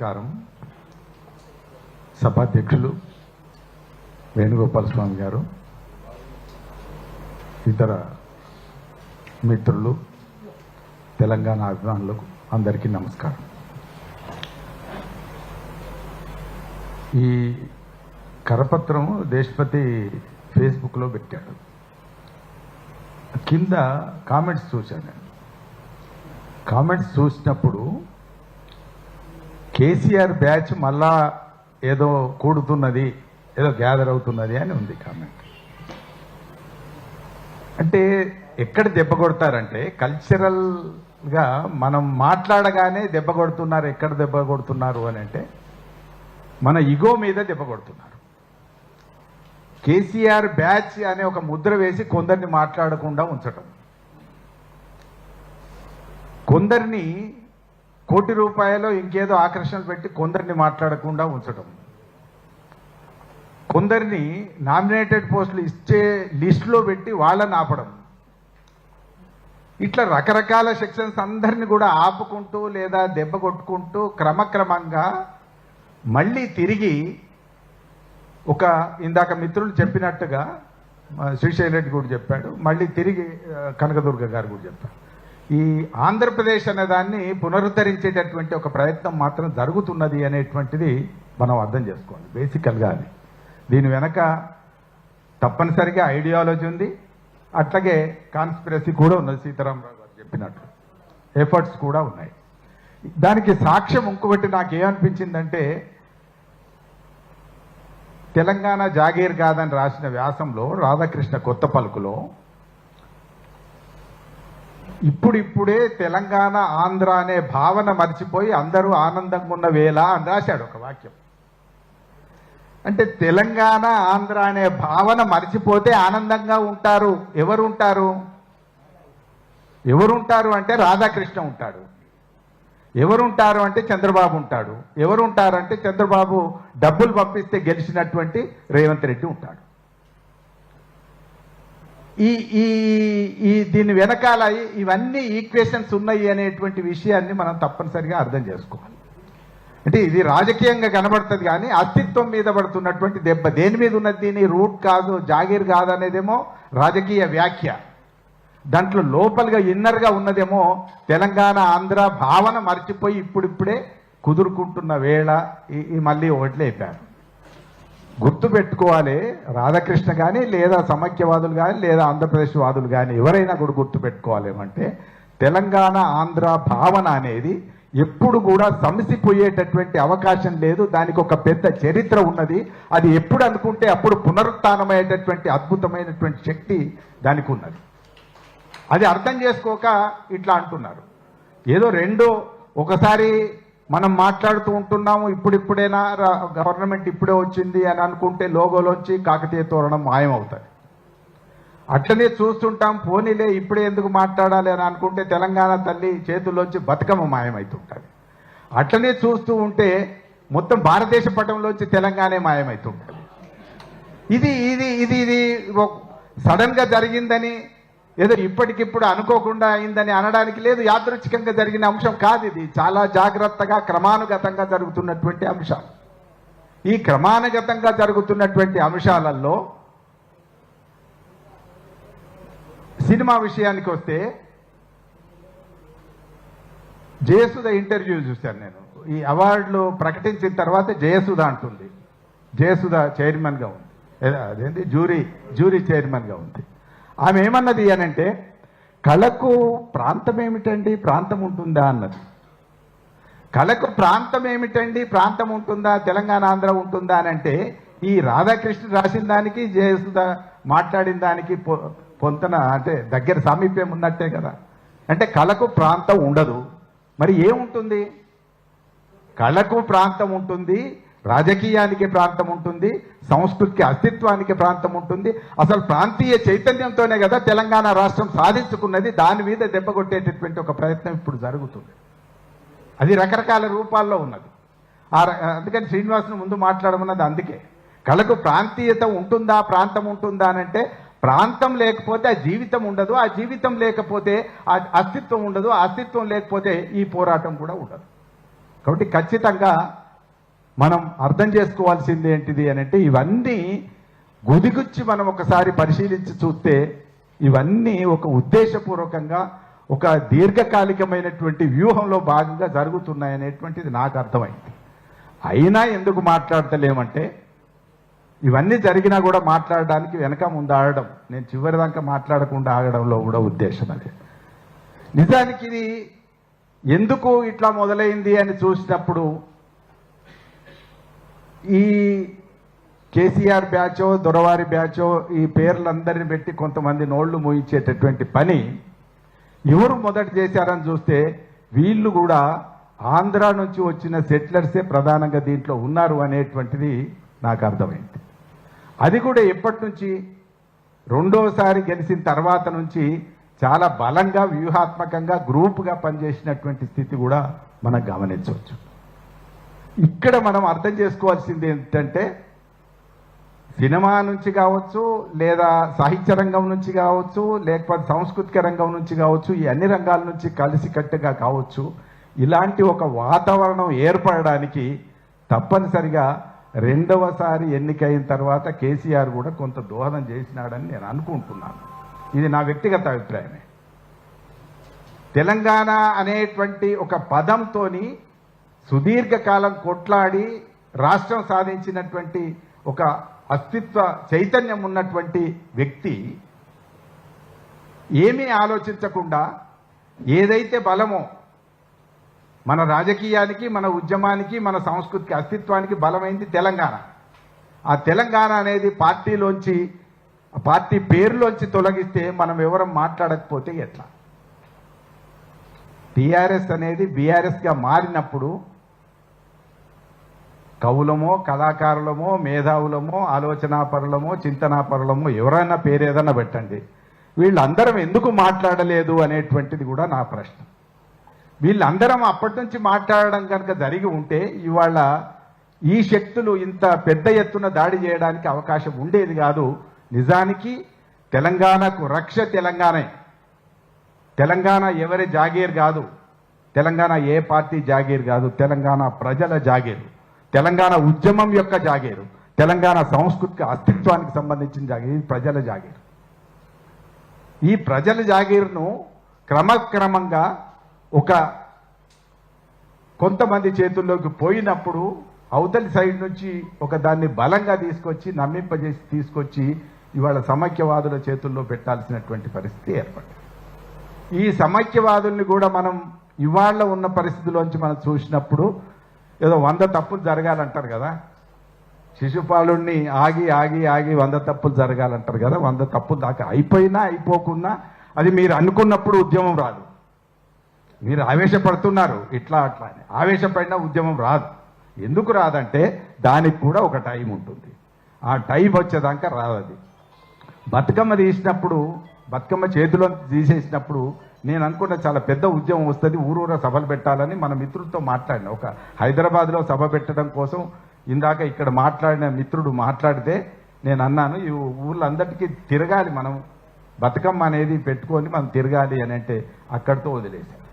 నమస్కారం. సభాధ్యక్షులు వేణుగోపాల స్వామి గారు ఇతర మిత్రులు తెలంగాణ అభిమానులకు అందరికీ నమస్కారం. ఈ కరపత్రం దేశపతి ఫేస్బుక్లో పెట్టాడు కింద కామెంట్స్ చూశాను కామెంట్స్ చూసినప్పుడు కేసీఆర్ బ్యాచ్ మళ్ళా ఏదో కూడుతున్నది ఏదో గ్యాదర్ అవుతున్నది అని ఉంది కామెంట్ అంటే ఎక్కడ దెబ్బ కొడతారంటే కల్చరల్గా మనం మాట్లాడగానే దెబ్బ కొడుతున్నారు ఎక్కడ దెబ్బ కొడుతున్నారు అని అంటే మన ఇగో మీద దెబ్బ కొడుతున్నారు. కేసీఆర్ బ్యాచ్ అనే ఒక ముద్ర వేసి కొందరిని మాట్లాడకుండా ఉంచటం. కొందరిని కోటి రూపాయలు ఇంకేదో ఆకర్షణలు పెట్టి కొందరిని మాట్లాడకుండా ఉంచడం. కొందరిని నామినేటెడ్ పోస్టులు ఇచ్చే లిస్టులో పెట్టి వాళ్ళని ఆపడం. ఇట్లా రకరకాల సెక్షన్స్ అందరిని కూడా ఆపుకుంటూ లేదా దెబ్బ కొట్టుకుంటూ క్రమక్రమంగా మళ్ళీ తిరిగి ఒక ఇందాక మిత్రులు చెప్పినట్టుగా శ్రీశైల్ రెడ్డి కూడా చెప్పాడు మళ్ళీ తిరిగి కనకదుర్గ గారు కూడా చెప్పాడు ఈ ఆంధ్రప్రదేశ్ అనే దాన్ని పునరుద్ధరించేటటువంటి ఒక ప్రయత్నం మాత్రం జరుగుతున్నది అనేటువంటిది మనం అర్థం చేసుకోవాలి బేసికల్గా అది. దీని వెనక తప్పనిసరిగా ఐడియాలజీ ఉంది అట్లాగే కాన్స్పిరసీ కూడా ఉన్నది. సీతారామరావు గారు చెప్పినట్టు. ఎఫర్ట్స్ కూడా ఉన్నాయి. దానికి సాక్ష్యం ఇంకొకటి నాకు ఏమనిపించిందంటే తెలంగాణ జాగీర్ కాదని రాసిన వ్యాసంలో రాధాకృష్ణ కొత్త పలుకులో ఇప్పుడిప్పుడే తెలంగాణ ఆంధ్ర అనే భావన మర్చిపోయి అందరూ ఆనందంగా ఉన్న వేళ అని రాశాడు ఒక వాక్యం. అంటే తెలంగాణ ఆంధ్ర అనే భావన మర్చిపోతే ఆనందంగా ఉంటారు. ఎవరు ఉంటారు ఎవరుంటారు అంటే రాధాకృష్ణ ఉంటాడు. ఎవరుంటారు అంటే చంద్రబాబు ఉంటాడు. ఎవరుంటారు అంటే చంద్రబాబు డబ్బులు పంపిస్తే గెలిచినటువంటి రేవంత్ రెడ్డి ఉంటాడు. ఈ ఈ ఈ దీని వెనకాల ఇవన్నీ ఈక్వేషన్స్ ఉన్నాయి అనేటువంటి విషయాన్ని మనం తప్పనిసరిగా అర్థం చేసుకోవాలి. అంటే ఇది రాజకీయంగా కనబడుతుంది కానీ అస్తిత్వం మీద పడుతున్నటువంటి దెబ్బ. దేని మీద ఉన్నది దీని? రూట్ కాదు జాగీర్ కాదు అనేదేమో రాజకీయ వ్యాఖ్య. దాంట్లో లోపలిగా ఇన్నర్గా ఉన్నదేమో తెలంగాణ ఆంధ్ర భావన మర్చిపోయి ఇప్పుడిప్పుడే కుదురుకుంటున్న వేళ. ఈ- మళ్ళీ మళ్ళీ ఓట్లేపారు. గుర్తు పెట్టుకోవాలి రాధాకృష్ణ కానీ లేదా సమైక్యవాదులు కానీ లేదా ఆంధ్రప్రదేశ్ వాదులు కానీ ఎవరైనా కూడా గుర్తు పెట్టుకోవాలి ఏమంటే తెలంగాణ ఆంధ్ర భావన అనేది ఎప్పుడు కూడా సమసిపోయేటటువంటి అవకాశం లేదు. దానికి ఒక పెద్ద చరిత్ర ఉన్నది. అది ఎప్పుడు అనుకుంటే అప్పుడు పునరుత్నమయ్యేటటువంటి అద్భుతమైనటువంటి శక్తి దానికి ఉన్నది అది అర్థం చేసుకోక ఇట్లా అంటున్నారు. ఏదో రెండో ఒకసారి మనం మాట్లాడుతూ ఉంటున్నాము ఇప్పుడిప్పుడైనా? గవర్నమెంట్ ఇప్పుడే వచ్చింది అని అనుకుంటే లోగోలోంచి కాకతీయ తోరణం మాయమవుతుంది అట్లనే చూస్తుంటాం పోనీలే ఇప్పుడే ఎందుకు మాట్లాడాలి అని అనుకుంటే తెలంగాణ తల్లి చేతుల్లోంచి బతుకమ్మ మాయమవుతుంటుంది అట్లనే చూస్తూ ఉంటే మొత్తం భారతదేశ పటంలోంచి తెలంగాణ మాయమవుతుంటుంది ఇది ఇది ఇది ఇది సడన్గా జరిగిందని ఏదో ఇప్పటికిప్పుడు అనుకోకుండా అయిందని అనడానికి లేదు యాదృచ్ఛికంగా జరిగిన అంశం కాదు ఇది. చాలా జాగ్రత్తగా క్రమానుగతంగా జరుగుతున్నటువంటి అంశం. ఈ క్రమానుగతంగా జరుగుతున్నటువంటి అంశాలలో సినిమా విషయానికి వస్తే జయసుధ ఇంటర్వ్యూ చూశాను నేను. ఈ అవార్డులు ప్రకటించిన తర్వాత జయసుధ అంటుంది. జయసుధ చైర్మన్గా ఉంది. అదేంటి? జూరీ జూరీ చైర్మన్గా ఉంది. ఆమె ఏమన్నది అనంటే కళకు ప్రాంతం ఏమిటండి ప్రాంతం ఉంటుందా అన్నది. కళకు ప్రాంతం ఏమిటండి ప్రాంతం ఉంటుందా తెలంగాణ ఆంధ్ర ఉంటుందా అని అంటే ఈ రాధాకృష్ణ రాసిన దానికి జయసుధ మాట్లాడిన దానికి పొ- పొంతన అంటే దగ్గర సామీప్యం ఉన్నట్టే కదా. అంటే కళకు ప్రాంతం ఉండదు. మరి ఏముంటుంది? కళకు ప్రాంతం ఉంటుంది. రాజకీయానికి ప్రాంతం ఉంటుంది సంస్కృతికి అస్తిత్వానికి ప్రాంతం ఉంటుంది. అసలు ప్రాంతీయ చైతన్యంతోనే కదా తెలంగాణ రాష్ట్రం సాధించుకున్నది. దాని మీద దెబ్బ కొట్టేటటువంటి ఒక ప్రయత్నం ఇప్పుడు జరుగుతుంది. అది రకరకాల రూపాల్లో ఉన్నది. ఆ ర- అందుకని శ్రీనివాసును ముందు మాట్లాడమన్నది అందుకే. కళకు ప్రాంతీయత ఉంటుందా ప్రాంతం ఉంటుందా అని అంటే ప్రాంతం లేకపోతే ఆ జీవితం ఉండదు. ఆ జీవితం లేకపోతే ఆ అస్తిత్వం ఉండదు. ఆ అస్తిత్వం లేకపోతే ఈ పోరాటం కూడా ఉండదు. కాబట్టి ఖచ్చితంగా మనం అర్థం చేసుకోవాల్సింది ఏంటిది అని అంటే ఇవన్నీ గుదిగుచ్చి మనం ఒకసారి పరిశీలించి చూస్తే ఇవన్నీ ఒక ఉద్దేశపూర్వకంగా ఒక దీర్ఘకాలికమైనటువంటి వ్యూహంలో భాగంగా జరుగుతున్నాయనేటువంటిది నాకు అర్థమైంది. అయినా ఎందుకు మాట్లాడతలేమంటే ఇవన్నీ జరిగినా కూడా మాట్లాడడానికి వెనక ముందు ఆడడం నేను చివరిదాకా మాట్లాడకుండా ఆగడంలో కూడా ఉద్దేశం అది. నిజానికి ఇది ఎందుకు ఇట్లా మొదలైంది అని చూసినప్పుడు ఈ కేసీఆర్ బ్యాచో దొరవారి బ్యాచో ఈ పేర్లందరిని పెట్టి కొంతమంది నోళ్ళు మూయించేటటువంటి పని ఎవరు మొదట చేశారని చూస్తే వీళ్ళు కూడా ఆంధ్ర నుంచి వచ్చిన సెటిలర్సే ప్రధానంగా దీంట్లో ఉన్నారు అనేటువంటిది నాకు అర్థమైంది. అది కూడా ఎప్పటి నుంచి రెండోసారి గెలిచిన తర్వాత నుంచి చాలా బలంగా వ్యూహాత్మకంగా గ్రూప్గా పనిచేసినటువంటి స్థితి కూడా మనం గమనించవచ్చు. ఇక్కడ మనం అర్థం చేసుకోవాల్సింది ఏంటంటే సినిమా నుంచి కావచ్చు లేదా సాహిత్య రంగం నుంచి కావచ్చు లేకపోతే సాంస్కృతిక రంగం నుంచి కావచ్చు ఈ అన్ని రంగాల నుంచి కలిసికట్టుగా కావచ్చు ఇలాంటి ఒక వాతావరణం ఏర్పడడానికి తప్పనిసరిగా రెండవసారి ఎన్నికైన తర్వాత కేసీఆర్ కూడా కొంత దోహదం చేసినాడని నేను అనుకుంటున్నాను. ఇది నా వ్యక్తిగత అభిప్రాయమే. తెలంగాణ అనేటువంటి ఒక పదంతోని సుదీర్ఘకాలం కొట్లాడి రాష్ట్రం సాధించినటువంటి ఒక అస్తిత్వ చైతన్యం ఉన్నటువంటి వ్యక్తి ఏమీ ఆలోచించకుండా ఏదైతే బలమో మన రాజకీయానికి మన ఉద్యమానికి మన సంస్కృతికి అస్తిత్వానికి బలమైంది తెలంగాణ. ఆ తెలంగాణ అనేది పార్టీలోంచి పార్టీ పేరులోంచి తొలగిస్తే మనం ఎవరం మాట్లాడకపోతే ఎట్లా? టిఆర్ఎస్ అనేది బీఆర్ఎస్గా మారినప్పుడు కవులమో కళాకారులమో మేధావులమో ఆలోచనాపరులమో చింతనాపరులమో ఎవరైనా పేరు ఏదైనా పెట్టండి. వీళ్ళందరం ఎందుకు మాట్లాడలేదు అనేటువంటిది కూడా నా ప్రశ్న. వీళ్ళందరం అప్పటి నుంచి మాట్లాడడం కనుక జరిగి ఉంటే ఇవాళ ఈ శక్తులు ఇంత పెద్ద ఎత్తున దాడి చేయడానికి అవకాశం ఉండేది కాదు. నిజానికి తెలంగాణకు రక్ష తెలంగాణే. తెలంగాణ ఎవరి జాగీర్ కాదు. తెలంగాణ ఏ పార్టీ జాగీర్ కాదు. తెలంగాణ ప్రజల జాగీరు. తెలంగాణ ఉద్యమం యొక్క జాగీరు. తెలంగాణ సాంస్కృతిక అస్తిత్వానికి సంబంధించిన జాగీరు. ఇది ప్రజల జాగీరు. ఈ ప్రజల జాగీర్ను క్రమక్రమంగా ఒక కొంతమంది చేతుల్లోకి పోయినప్పుడు అవతలి సైడ్ నుంచి ఒక దాన్ని బలంగా తీసుకొచ్చి నమ్మింపజేసి తీసుకొచ్చి ఇవాళ సమైక్యవాదుల చేతుల్లో పెట్టాల్సినటువంటి పరిస్థితి ఏర్పడింది. ఈ సమైక్యవాదుల్ని కూడా మనం ఇవాళ ఉన్న పరిస్థితిలోంచి మనం చూసినప్పుడు ఏదో వంద తప్పులు జరగాలంటారు కదా. శిశుపాలుణ్ణి ఆగి ఆగి ఆగి వంద తప్పులు జరగాలంటారు కదా. వంద తప్పులు దాకా అయిపోయినా అయిపోకున్నా అది మీరు అనుకున్నప్పుడు ఉద్యమం రాదు. మీరు ఆవేశపడుతున్నారు ఇట్లా అట్లా అని. ఆవేశపడిన ఉద్యమం రాదు. ఎందుకు రాదంటే దానికి కూడా ఒక టైం ఉంటుంది. ఆ టైం వచ్చేదాకా రాదు అది. బతుకమ్మ తీసినప్పుడు బతుకమ్మ చేతిలో తీసేసినప్పుడు నేను అనుకున్న చాలా పెద్ద ఉద్యమం వస్తుంది ఊరూర సభలు పెట్టాలని మన మిత్రులతో మాట్లాడిన. ఒక హైదరాబాద్లో సభ పెట్టడం కోసం ఇందాక ఇక్కడ మాట్లాడిన మిత్రుడు మాట్లాడితే నేను అన్నాను ఈ ఊళ్ళందరికీ తిరగాలి మనం. బతుకమ్మ అనేది పెట్టుకొని మనం తిరగాలి అని అంటే అక్కడితో వదిలేశాను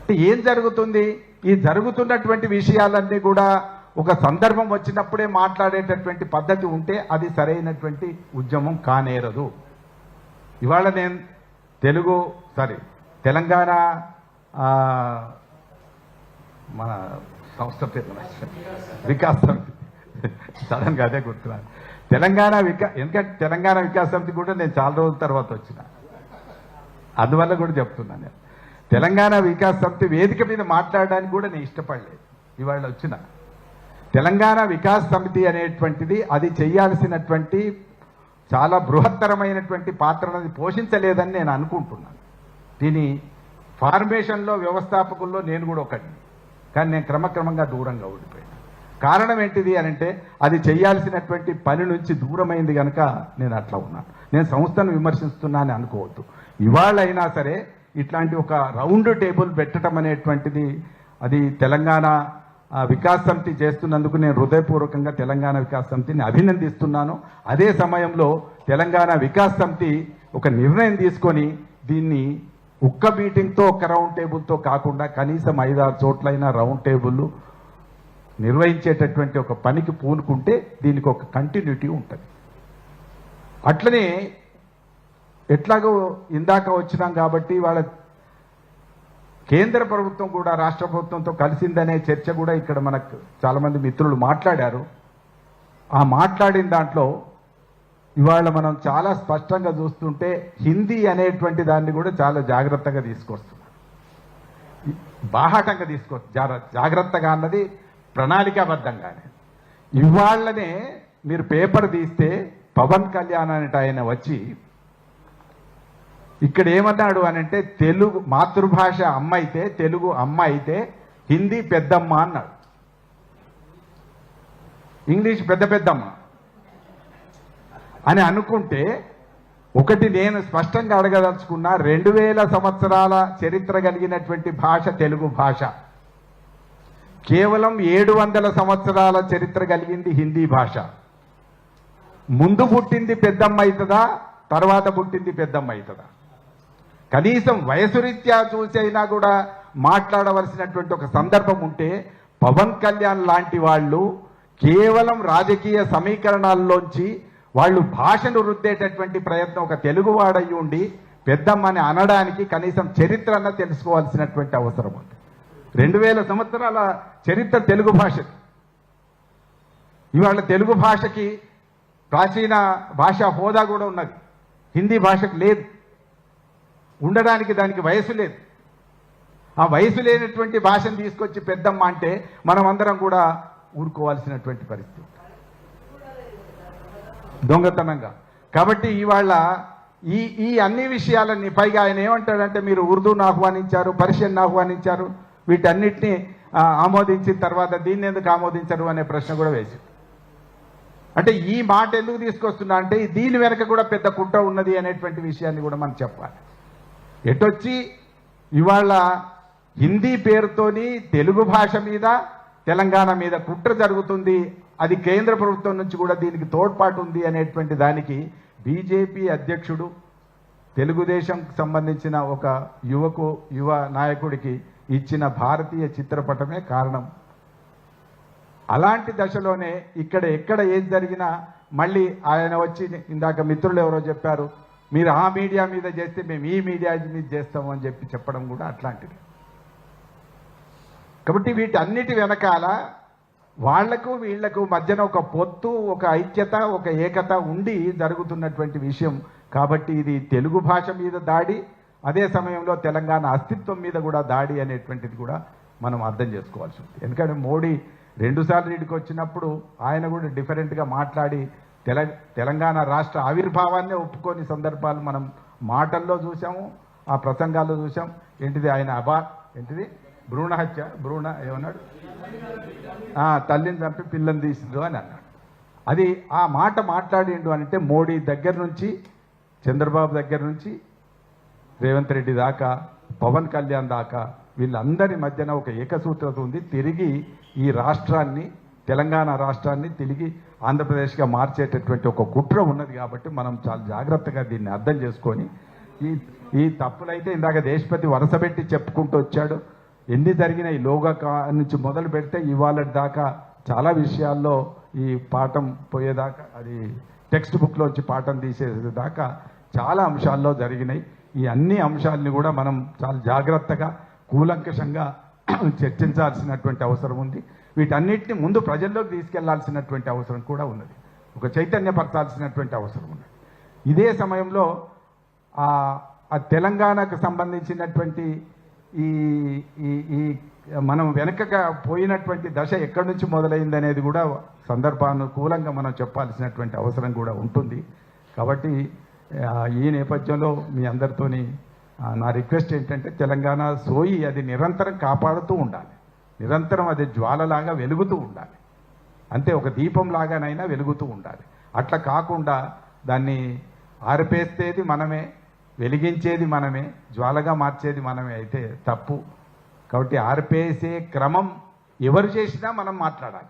అంటే ఏం జరుగుతుంది? ఈ జరుగుతున్నటువంటి విషయాలన్నీ కూడా ఒక సందర్భం వచ్చినప్పుడే మాట్లాడేటటువంటి పద్ధతి ఉంటే అది సరైనటువంటి ఉద్యమం కానేరదు. ఇవాళ నేను తెలుగు సారీ తెలంగాణ మన సంస్థ పేరు వికాస్ సమితి. సడన్గా అదే గుర్తున్నాను తెలంగాణ వికా ఎందుకంటే తెలంగాణ వికాస్ సమితి కూడా నేను చాలా రోజుల తర్వాత వచ్చిన. అందువల్ల కూడా చెప్తున్నాను నేను. తెలంగాణ వికాస్ సమితి వేదిక మీద మాట్లాడడానికి కూడా నేను ఇష్టపడలేదు. ఇవాళ వచ్చిన. తెలంగాణ వికాస్ సమితి అనేటువంటిది అది చేయాల్సినటువంటి చాలా బృహత్తరమైనటువంటి పాత్రను పోషించలేదని నేను అనుకుంటున్నాను. దీని ఫార్మేషన్లో వ్యవస్థాపకుల్లో నేను కూడా ఒకటి కానీ నేను క్రమక్రమంగా దూరంగా ఉండిపోయాను. కారణం ఏంటిది అని అంటే అది చేయాల్సినటువంటి పని నుంచి దూరమైంది కనుక నేను అట్లా ఉన్నాను. నేను సంస్థను విమర్శిస్తున్నానని అనుకోవద్దు. ఇవాళ అయినా సరే ఇట్లాంటి ఒక రౌండ్ టేబుల్ పెట్టడం అనేటువంటిది అది తెలంగాణ వికాస్ సమితి చేస్తున్నందుకు నేను హృదయపూర్వకంగా తెలంగాణ వికాస్ సమితిని అభినందిస్తున్నాను. అదే సమయంలో తెలంగాణ వికాస్ సమితి ఒక నిర్ణయం తీసుకొని దీన్ని ఒక్క మీటింగ్తో ఒక్క రౌండ్ టేబుల్తో కాకుండా కనీసం ఐదారు చోట్లైనా రౌండ్ టేబుల్ నిర్వహించేటటువంటి ఒక పనికి పూనుకుంటే దీనికి ఒక కంటిన్యూటీ ఉంటుంది. అట్లనే ఎట్లాగో ఇందాక వచ్చినాం కాబట్టి వాళ్ళ కేంద్ర ప్రభుత్వం కూడా రాష్ట్ర ప్రభుత్వంతో కలిసిందనే చర్చ కూడా ఇక్కడ మనకు చాలా మంది మిత్రులు మాట్లాడారు. ఆ మాట్లాడిన దాంట్లో ఇవాళ మనం చాలా స్పష్టంగా చూస్తుంటే హిందీ అనేటువంటి దాన్ని కూడా చాలా జాగ్రత్తగా తీసుకొస్తున్నాం బాహాటంగా తీసుకో జాగ్రత్తగా అన్నది ప్రణాళికాబద్ధంగానే. ఇవాళ్ళనే మీరు పేపర్ తీస్తే పవన్ కళ్యాణ్ అనేట ఆయన వచ్చి ఇక్కడ ఏమన్నాడు అని అంటే తెలుగు మాతృభాష అమ్మ అయితే తెలుగు అమ్మ అయితే హిందీ పెద్దమ్మ అన్నాడు. ఇంగ్లీష్ పెద్ద పెద్దమ్మ. అని అనుకుంటే ఒకటి నేను స్పష్టంగా అడగదలుచుకున్నా రెండు వేల సంవత్సరాల చరిత్ర కలిగినటువంటి భాష తెలుగు భాష. కేవలం ఏడు వందల సంవత్సరాల చరిత్ర కలిగింది హిందీ భాష. ముందు పుట్టింది పెద్దమ్మ అవుతుందా తర్వాత పుట్టింది పెద్దమ్మ అవుతుందా కనీసం వయసు రీత్యా చూసైనా కూడా మాట్లాడవలసినటువంటి ఒక సందర్భం ఉంటే పవన్ కళ్యాణ్ లాంటి వాళ్ళు కేవలం రాజకీయ సమీకరణాల్లోంచి వాళ్ళు భాషను రుద్దేటటువంటి ప్రయత్నం ఒక తెలుగువాడయి ఉండి పెద్దమ్మని అనడానికి కనీసం చరిత్ర అన్న తెలుసుకోవాల్సినటువంటి అవసరం ఉంది. రెండు వేల సంవత్సరాల చరిత్ర తెలుగు భాషకి ఇవాళ తెలుగు భాషకి ప్రాచీన భాషా హోదా కూడా ఉన్నది. హిందీ భాషకు లేదు. ఉండడానికి దానికి వయసు లేదు. ఆ వయసు లేనటువంటి భాషను తీసుకొచ్చి పెద్దమ్మ అంటే మనం అందరం కూడా ఊరుకోవాల్సినటువంటి పరిస్థితి. దొంగతనంగా. కాబట్టి ఇవాళ ఈ ఈ అన్ని విషయాలన్నీ పైగా ఆయన ఏమంటాడంటే మీరు ఉర్దూను ఆహ్వానించారు పర్షియన్ ఆహ్వానించారు వీటన్నిటిని ఆమోదించిన తర్వాత దీన్ని ఎందుకు ఆమోదించరు అనే ప్రశ్న కూడా వేసి అంటే ఈ మాట ఎందుకు తీసుకొస్తున్నా అంటే దీని వెనక కూడా పెద్ద కుట్ర ఉన్నది అనేటువంటి విషయాన్ని కూడా మనం చెప్పాలి. ఎటొచ్చి ఇవాళ హిందీ పేరుతోని తెలుగు భాష మీద తెలంగాణ మీద కుట్ర జరుగుతుంది అది కేంద్ర ప్రభుత్వం నుంచి కూడా దీనికి తోడ్పాటు ఉంది అనేటువంటి దానికి బీజేపీ అధ్యక్షుడు తెలుగుదేశం సంబంధించిన ఒక యువకు యువ నాయకుడికి ఇచ్చిన భారతీయ చిత్రపటమే కారణం. అలాంటి దశలోనే ఇక్కడ ఎక్కడ ఏది జరిగినా మళ్ళీ ఆయన వచ్చి ఇందాక మిత్రులు ఎవరో చెప్పారు మీరు ఆ మీడియా మీద చేస్తే మేము ఈ మీడియా మీద చేస్తాము అని చెప్పి చెప్పడం కూడా అట్లాంటిది. కాబట్టి వీటన్నిటి వెనకాల వాళ్ళకు వీళ్ళకు మధ్యన ఒక పొత్తు ఒక ఐక్యత ఒక ఏకత ఉండి జరుగుతున్నటువంటి విషయం. కాబట్టి ఇది తెలుగు భాష మీద దాడి అదే సమయంలో తెలంగాణ అస్తిత్వం మీద కూడా దాడి అనేటువంటిది కూడా మనం అర్థం చేసుకోవాల్సి ఉంది ఎందుకంటే మోడీ రెండుసార్లు వీడికి వచ్చినప్పుడు ఆయన కూడా డిఫరెంట్గా మాట్లాడి తెల తెలంగాణ రాష్ట్ర ఆవిర్భావాన్నే ఒప్పుకోని సందర్భాలు మనం మాటల్లో చూసాము ఆ ప్రసంగాల్లో చూసాం ఏంటిది ఆయన అబా ఏంటిది? భ్రూణ హత్య భ్రూణ ఏమన్నాడు? తల్లిని చంపి పిల్లని తీసిండు అని అన్నాడు. అది ఆ మాట మాట్లాడిండు అంటే మోడీ దగ్గర నుంచి చంద్రబాబు దగ్గర నుంచి రేవంత్ రెడ్డి దాకా పవన్ కళ్యాణ్ దాకా వీళ్ళందరి మధ్యన ఒక ఏకసూత్రత ఉంది. తిరిగి ఈ రాష్ట్రాన్ని తెలంగాణ రాష్ట్రాన్ని తిరిగి ఆంధ్రప్రదేశ్గా మార్చేటటువంటి ఒక కుట్ర ఉన్నది కాబట్టి మనం చాలా జాగ్రత్తగా దీన్ని అర్థం చేసుకొని ఈ ఈ తప్పులైతే ఇందాక దేశపతి వరుసపెట్టి చెప్పుకుంటూ వచ్చాడు. ఎన్ని జరిగినాయి లోగా కా- నుంచి మొదలు పెడితే ఇవాళ దాకా చాలా విషయాల్లో ఈ పాఠం పోయేదాకా అది టెక్స్ట్ బుక్లోంచి పాఠం తీసేదాకా చాలా అంశాల్లో జరిగినాయి. ఈ అన్ని అంశాలని కూడా మనం చాలా జాగ్రత్తగా కూలంకషంగా చర్చించాల్సినటువంటి అవసరం ఉంది. వీటన్నిటిని ముందు ప్రజల్లోకి తీసుకెళ్ళాల్సినటువంటి అవసరం కూడా ఉన్నది. ఒక చైతన్యపరచాల్సినటువంటి అవసరం ఉన్నది. ఇదే సమయంలో ఆ తెలంగాణకు సంబంధించినటువంటి ఈ ఈ ఈ మనం వెనకగా పోయినటువంటి దశ ఎక్కడి నుంచి మొదలైంది అనేది కూడా సందర్భానుకూలంగా మనం చెప్పాల్సినటువంటి అవసరం కూడా ఉంటుంది. కాబట్టి ఈ నేపథ్యంలో మీ అందరితోని నా రిక్వెస్ట్ ఏంటంటే తెలంగాణ సోయి అది నిరంతరం కాపాడుతూ ఉండాలి. నిరంతరం అది జ్వాలలాగా వెలుగుతూ ఉండాలి. అంతే ఒక దీపం లాగానైనా వెలుగుతూ ఉండాలి. అట్లా కాకుండా దాన్ని ఆరిపేస్తేది మనమే వెలిగించేది మనమే జ్వాలగా మార్చేది మనమే అయితే తప్పు. కాబట్టి ఆరిపేసే క్రమం ఎవరు చేసినా మనం మాట్లాడాలి.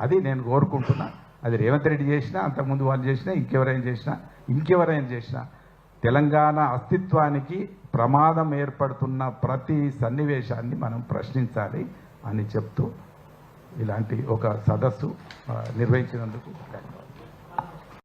అది నేను కోరుకుంటున్నా. అది రేవంత్ రెడ్డి చేసినా అంతకుముందు వాళ్ళు చేసినా ఇంకెవరైనా చేసినా ఇంకెవరైనా చేసినా తెలంగాణ అస్తిత్వానికి ప్రమాదం ఏర్పడుతున్న ప్రతి సన్నివేశాన్ని మనం ప్రశ్నించాలి అని చెప్తూ ఇలాంటి ఒక సదస్సు నిర్వహించినందుకు ధన్యవాదాలు.